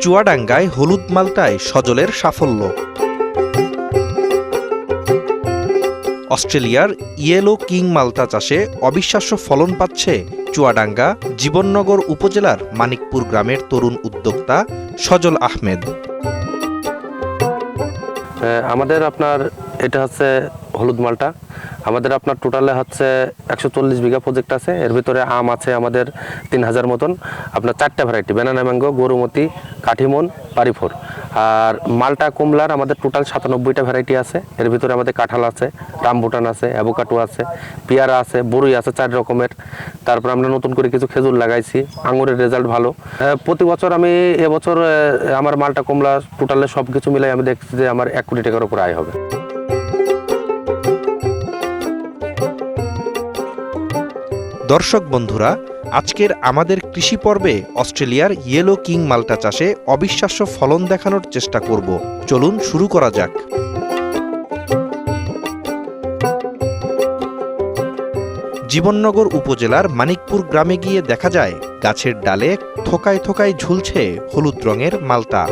চুয়াডাঙ্গায় হলুদ মালটায় সজলের সাফল্য। অস্ট্রেলিয়ার ইয়েলো কিং মালটা চাষে অবিশ্বাস্য ফলন পাচ্ছে চুয়াডাঙ্গা জীবননগর উপজেলার মানিকপুর গ্রামের তরুণ উদ্যোক্তা সজল আহমেদ। আহ, আমাদের আপনার এটা হচ্ছে হলুদ মালটা। আমাদের আপনার টোটালে হচ্ছে একশো চল্লিশ বিঘা প্রজেক্ট আছে। এর ভিতরে আম আছে আমাদের তিন হাজার মতন। আপনার চারটা ভ্যারাইটি ব্যানানা ম্যাঙ্গো গরুমতি, কাঠিমন পারিফোর আর মালটা কমলার আমাদের টোটাল সাতানব্বইটা ভ্যারাইটি আছে। এর ভিতরে আমাদের কাঁঠাল আছে রামবুটান আছে অ্যাভোকাটো আছে, পেয়ারা আছে বরুই আছে চার রকমের। তারপর আমরা নতুন করে কিছু খেজুর লাগাইছি। আঙুরের রেজাল্ট ভালো। প্রতি বছর আমি এবছর আমার মালটা কমলা টোটালে সব কিছু মিলাই আমি দেখছি যে আমার এক কোটি টাকার উপর আয় হবে। দর্শক বন্ধুরা, আজকের আমাদের কৃষি পর্বে অস্ট্রেলিয়ার ইয়েলো কিং মাল্টা চাষে অবিশ্বাস্য ফলন দেখানোর চেষ্টা করব। চলুন শুরু করা যাক। জীবননগর উপজেলার মানিকপুর গ্রামে গিয়ে দেখা যায়, গাছের ডালে থোকায় থোকায় ঝুলছে হলুদ রঙের মালটা।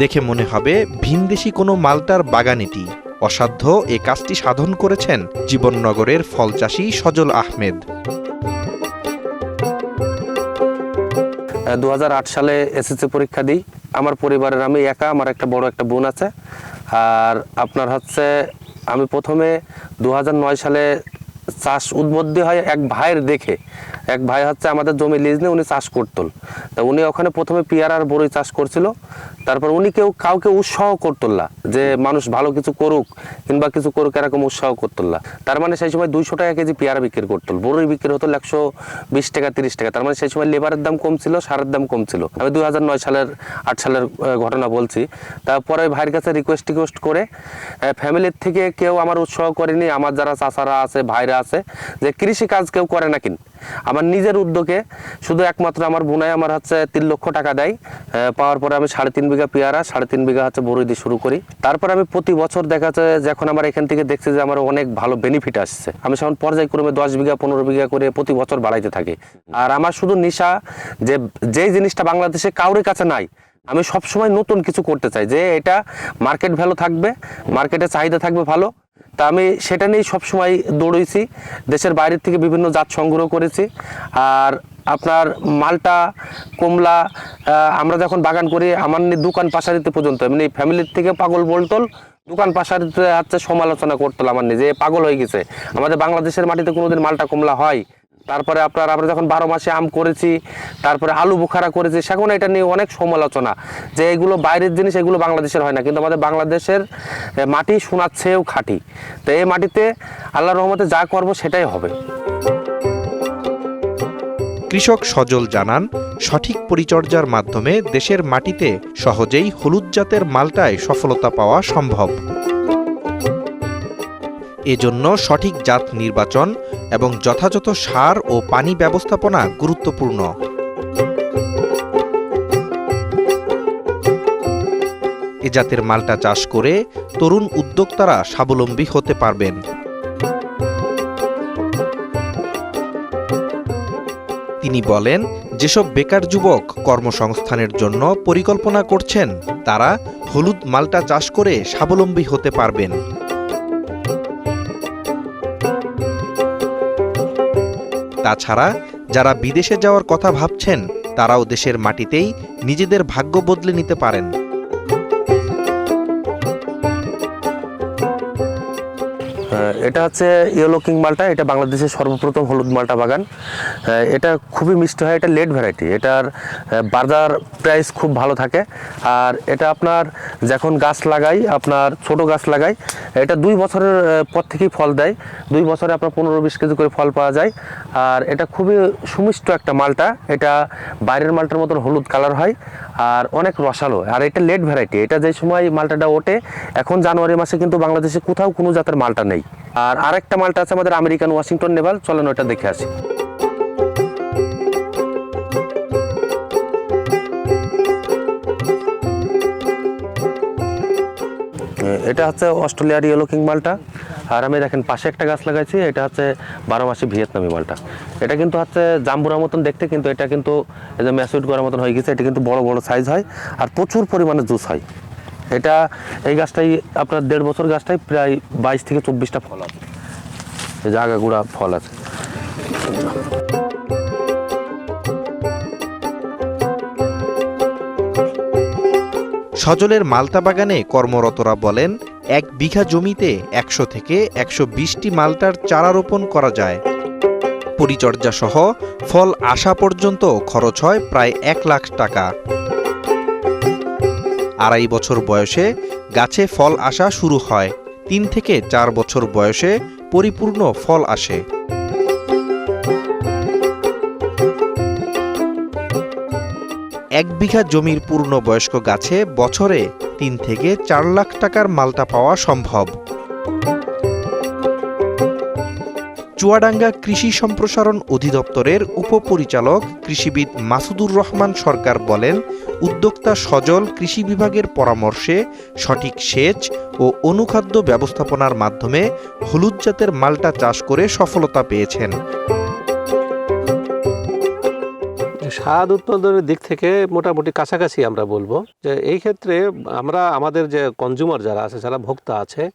দেখে মনে হবে ভিনদেশি কোনো মালটার বাগান এটি অসাধ্য এ কাজটি সাধন করেছেন জীবননগরের ফল ফলচাষী সজল আহমেদ। দু হাজার আট সালে এসএসসি পরীক্ষা দিই। আমার পরিবারের আমি একা, আমার একটা বড় একটা বোন আছে। আর আপনার হচ্ছে, আমি প্রথমে দু হাজার নয় সালে চাষ উদ্বুদ্ধি হয় এক ভাইয়ের দেখে। এক ভাই হচ্ছে আমাদের জমি লিজ নিয়ে উনি চাষ করতল তা উনি ওখানে প্রথমে পেয়ারা আর বড়ই চাষ করছিল। তারপর উনি কেউ কাউকে উৎসাহ করতল না যে মানুষ ভালো কিছু করুক কিংবা কিছু করুক এরকম উৎসাহ করতল না। তার মানে সেই সময় দুইশো টাকা কেজি পেয়ারা বিক্রি করতল বড়ই বিক্রি হতো একশো বিশ টাকা, তিরিশ টাকা। তার মানে সেই সময় লেবারের দাম কম ছিল, সারের দাম কম ছিল। আমি দুই হাজার নয় সালের, আট সালের ঘটনা বলছি। তারপরে ভাইয়ের কাছে রিকোয়েস্ট টিকোয়েস্ট করে ফ্যামিলির থেকে কেউ আমার উৎসাহ করেনি। আমার যারা চাচারা আছে, ভাইরা আছে যে কৃষি কাজ কেউ করে না কিন আমার নিজের উদ্যোগে শুধু একমাত্র আমার বোনাই আমার হচ্ছে তিন লক্ষ টাকা দেয় পাওয়ার পরে আমি সাড়ে তিন বিঘা পেয়ারা, সাড়ে তিন বিঘা হচ্ছে বড়ই দিয়ে শুরু করি। তারপর আমি প্রতি বছর দেখা যাচ্ছে যখন আমার এখান থেকে দেখছি যে আমার অনেক ভালো বেনিফিট আসছে, আমি সেখন পর্যায়ক্রমে দশ বিঘা, পনেরো বিঘা করে প্রতি বছর বাড়াইতে থাকি। আর আমার শুধু নেশা যে, যেই জিনিসটা বাংলাদেশে কাউরের কাছে নাই, আমি সবসময় নতুন কিছু করতে চাই যে এটা মার্কেট ভ্যালু থাকবে মার্কেটে চাহিদা থাকবে ভালো তা আমি সেটা নিয়েই সবসময় দৌড়েছি দেশের বাইরের থেকে বিভিন্ন জাত সংগ্রহ করেছি। আর আপনার মালটা, কমলা আমরা যখন বাগান করি, আমার নিয়ে দোকান পাশারিতে পর্যন্ত এমনি ফ্যামিলির থেকে পাগল বলতল, দোকান পাশারিতে হচ্ছে সমালোচনা করতল আমার নিজে যে পাগল হয়ে গেছে। আমাদের বাংলাদেশের মাটিতে কোনোদিন মালটা কমলা হয়। তারপরে আপনার আমরা যখন বারো মাসে আম করেছি, তারপরে আলু বুখারা করেছি সেখন এটা নিয়ে অনেক সমালোচনা যে এগুলো বাইরের জিনিস, এগুলো বাংলাদেশের হয় না। কিন্তু আমাদের বাংলাদেশের মাটি সোনার চেয়েও খাঁটি। তো এই মাটিতে আল্লাহ রহমতে যা করব সেটাই হবে। কৃষক সজল জানান, সঠিক পরিচর্যার মাধ্যমে দেশের মাটিতে সহজেই হলুদ জাতের মালটায় সফলতা পাওয়া সম্ভব। এজন্য সঠিক জাত নির্বাচন এবং যথাযথ সার ও পানি ব্যবস্থাপনা গুরুত্বপূর্ণ। এ জাতের মালটা চাষ করে তরুণ উদ্যোক্তারা স্বাবলম্বী হতে পারবেন। তিনি বলেন, যেসব বেকার যুবক কর্মসংস্থানের জন্য পরিকল্পনা করছেন, তারা হলুদ মালটা চাষ করে স্বাবলম্বী হতে পারবেন। তাছাড়া যারা বিদেশে যাওয়ার কথা ভাবছেন তারাও দেশের মাটিতেই নিজেদের ভাগ্য বদলে নিতে পারেন। এটা হচ্ছে ইয়েলো কিং মালটা এটা বাংলাদেশের সর্বপ্রথম হলুদ মালটা বাগান। এটা খুবই মিষ্টি হয়, এটা লেট ভ্যারাইটি এটার বাজার প্রাইস খুব ভালো থাকে। আর এটা আপনার যখন গাছ লাগাই, আপনার ছোট গাছ লাগাই, এটা দুই বছরের পর থেকেই ফল দেয়। দুই বছরে আপনার পনেরো বিশ কেজি করে ফল পাওয়া যায়। আর এটা খুবই সুমিষ্ট একটা মালটা এটা বাইরের মালটার মতন হলুদ কালার হয় আর অনেক রসালো। আর এটা লেট ভ্যারাইটি এটা যে সময় মালটাটা ওঠে, এখন জানুয়ারি মাসে কিন্তু বাংলাদেশে কোথাও কোনো জাতের মালটা নেই। আর আরেকটা মালটা আছে আমাদের আমেরিকান ওয়াশিংটন নেভাল। চলেন ওটা দেখে আসি। এটা হচ্ছে অস্ট্রেলিয়ার ইয়েলো কিং মালটা। আর আমি দেখেন, পাশে একটা গাছ লাগাইছি, এটা হচ্ছে বারো মাসি ভিয়েতনামি মালটা। এটা কিন্তু হচ্ছে জাম্বুরার মতন দেখতে, কিন্তু এটা কিন্তু ম্যাসুইট করার মতন হয়ে গেছে, এটা কিন্তু বড় বড় সাইজ হয়, আর প্রচুর পরিমাণে জুস হয়। এটা এই গাছটাই আপনার দেড় বছর গাছটাই প্রায় বাইশ থেকে চব্বিশটা ফল আছে। এই যে আগাগুড়া ফল আছে। সজলের মালতা বাগানে কর্মরতরা বলেন, এক বিঘা জমিতে একশো থেকে একশো বিশটি মালটার চারা রোপণ করা যায়। পরিচর্যা সহ ফল আসা পর্যন্ত খরচ হয় প্রায় এক লাখ টাকা। আড়াই বছর বয়সে গাছে ফল আসা শুরু হয়। তিন থেকে চার বছর বয়সে পরিপূর্ণ ফল আসে। এক বিঘা জমির পূর্ণ বয়স্ক গাছে বছরে তিন থেকে চার লাখ টাকার মালটা পাওয়া সম্ভব। চুয়াডাঙ্গা কৃষি সম্প্রসারণ অধিদপ্তরের উপপরিচালক কৃষিবিদ মাসুদুর রহমান সরকার বলেন, উদ্যোক্তা সজল কৃষি বিভাগের পরামর্শে সঠিক সেচ ও অনুখাদ্য ব্যবস্থাপনার মাধ্যমে হলুদ জাতের মালটা চাষ করে সফলতা পেয়েছেন। স্বাদ উৎপাদনের দিক থেকে মোটামুটি কাছাকাছি আমরা বলব যে এই ক্ষেত্রে আমরা আমাদের যে কনজিউমার যারা আছে যারা ভোক্তা আছে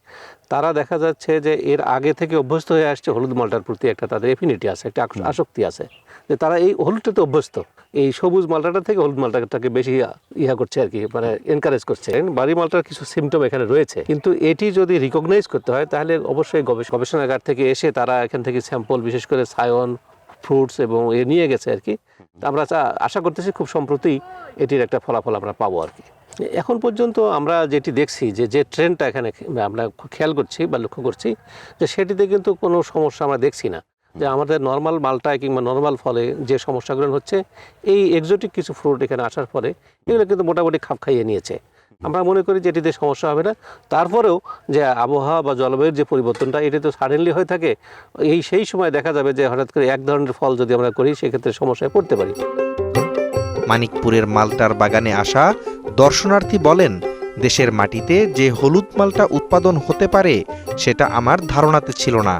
তারা দেখা যাচ্ছে যে এর আগে থেকে অভ্যস্ত হয়ে আসছে হলুদ মালটার প্রতি একটা তাদের এফিনিটি আছে একটা আসক্তি আছে। যে তারা এই হলুদটাতে অভ্যস্ত। এই সবুজ মালটাটা থেকে হলুদ মালটাটাকে বেশি ইয়া- ইহা করছে আর কি মানে এনকারেজ করছে। বাড়ি মালটার কিছু সিমটম এখানে রয়েছে। কিন্তু এটি যদি রিকগনাইজ করতে হয় তাহলে অবশ্যই গবেষ- গবেষণাগার থেকে এসে তারা এখান থেকে স্যাম্পল বিশেষ করে সায়ন ফ্রুটস এবং এ নিয়ে গেছে আর কি। আমরা আশা করতেছি খুব সম্প্রতি এটির একটা ফলাফল আমরা পাবো আর কি। এখন পর্যন্ত আমরা যেটি দেখছি যে যে ট্রেনটা এখানে আমরা খেয়াল করছি বা লক্ষ্য করছি যে সেটিতে কিন্তু কোনো সমস্যা আমরা দেখছি না। যে আমাদের নর্মাল মালটায় কিংবা নর্মাল ফলে যে সমস্যাগুলো হচ্ছে এই এক্সোটিক কিছু ফ্রুট এখানে আসার পরে এগুলো কিন্তু মোটামুটি খাপ খাইয়ে নিয়েছে। আমরা মনে করি যে এটিতে সমস্যা হবে না। তারপরেও যে আবহাওয়া বা জলবায়ুর যে পরিবর্তনটা, এটি তো সাডেনলি হয়ে থাকে, এই সেই সময় দেখা যাবে যে হঠাৎ করে এক ধরনের ফল যদি আমরা করি, সেক্ষেত্রে সমস্যায় পড়তে পারি। মানিকপুরের মালটার বাগানে আসা দর্শনার্থী বলেন, দেশের মাটিতে যে হলুদ মালটা উৎপাদন হতে পারে, সেটা আমার ধারণাতে ছিল না।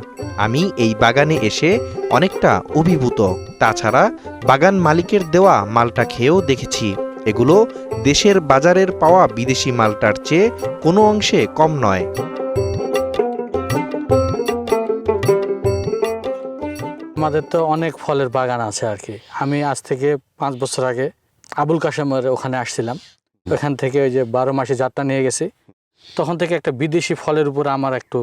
আমি এই বাগানে এসে অনেকটা অভিভূত। তাছাড়া বাগান মালিকের দেওয়া মালটা খেয়েও দেখেছি। এগুলো দেশের বাজারের পাওয়া বিদেশি মালটার চেয়ে কোনো অংশে কম নয়। আমাদের তো অনেক ফলের বাগান আছে আর কি। আমি আজ থেকে পাঁচ বছর আগে আবুল কাশেমের ওখানে আসছিলাম। ওখান থেকে ওই যে বারো মাসে যাত্রা নিয়ে গেছি। তখন থেকে একটা বিদেশি ফলের উপর আমার একটু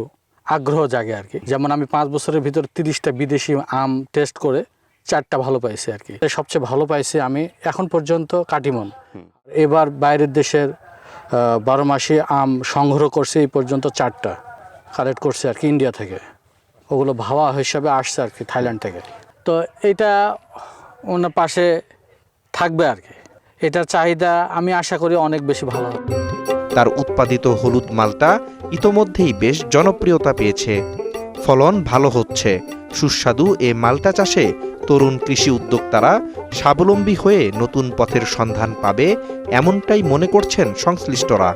আগ্রহ জাগে আর কি। যেমন আমি পাঁচ বছরের ভিতর তিরিশটা বিদেশি আম টেস্ট করে চারটা ভালো পাইছি আর কি। সবচেয়ে ভালো পাইছি আমি এখন পর্যন্ত কাটিমন। এবার বাইরের দেশের বারো মাসে আম সংগ্রহ করছে এই পর্যন্ত চারটা কালেক্ট করছে আর কি ইন্ডিয়া থেকে। ওগুলো ভাবা হিসাবে আসছে আর কি থাইল্যান্ড থেকে। তো এটা ওনার পাশে থাকবে আর কি। এটার চাহিদা আমি আশা করি অনেক বেশি ভালো তার উৎপাদিত হলুদ মালটা ইতোমধ্যেই বেশ জনপ্রিয়তা পেয়েছে। ফলন ভালো হচ্ছে। সুস্বাদু এ মালটা চাষে তরুণ কৃষি উদ্যোক্তারা স্বাবলম্বী হয়ে নতুন পথের সন্ধান পাবে এমনটাই মনে করছেন সংশ্লিষ্টরা।